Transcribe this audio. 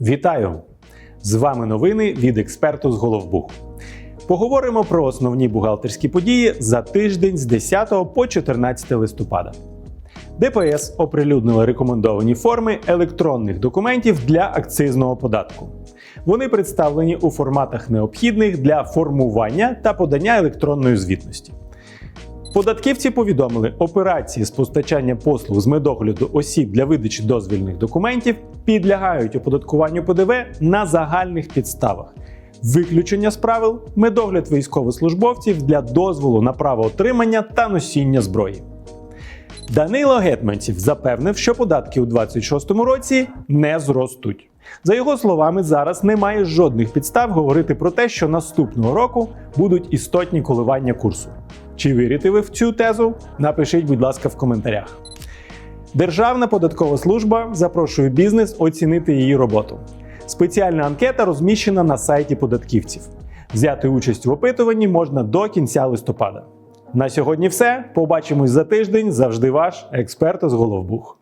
Вітаю! З вами новини від експерту з Головбух. Поговоримо про основні бухгалтерські події за тиждень з 10 по 14 листопада. ДПС оприлюднила рекомендовані форми електронних документів для акцизного податку. Вони представлені у форматах необхідних для формування та подання електронної звітності. Податківці повідомили, операції з постачання послуг з медогляду осіб для видачі дозвільних документів підлягають оподаткуванню ПДВ на загальних підставах. Виключення з правил медогляд військовослужбовців для дозволу на право отримання та носіння зброї. Данило Гетманців запевнив, що податки у 2026 році не зростуть. За його словами, зараз немає жодних підстав говорити про те, що наступного року будуть істотні коливання курсу. Чи вірите ви в цю тезу? Напишіть, будь ласка, в коментарях. Державна податкова служба запрошує бізнес оцінити її роботу. Спеціальна анкета розміщена на сайті податківців. Взяти участь в опитуванні можна до кінця листопада. На сьогодні все. Побачимось за тиждень. Завжди ваш експерт з Головбух.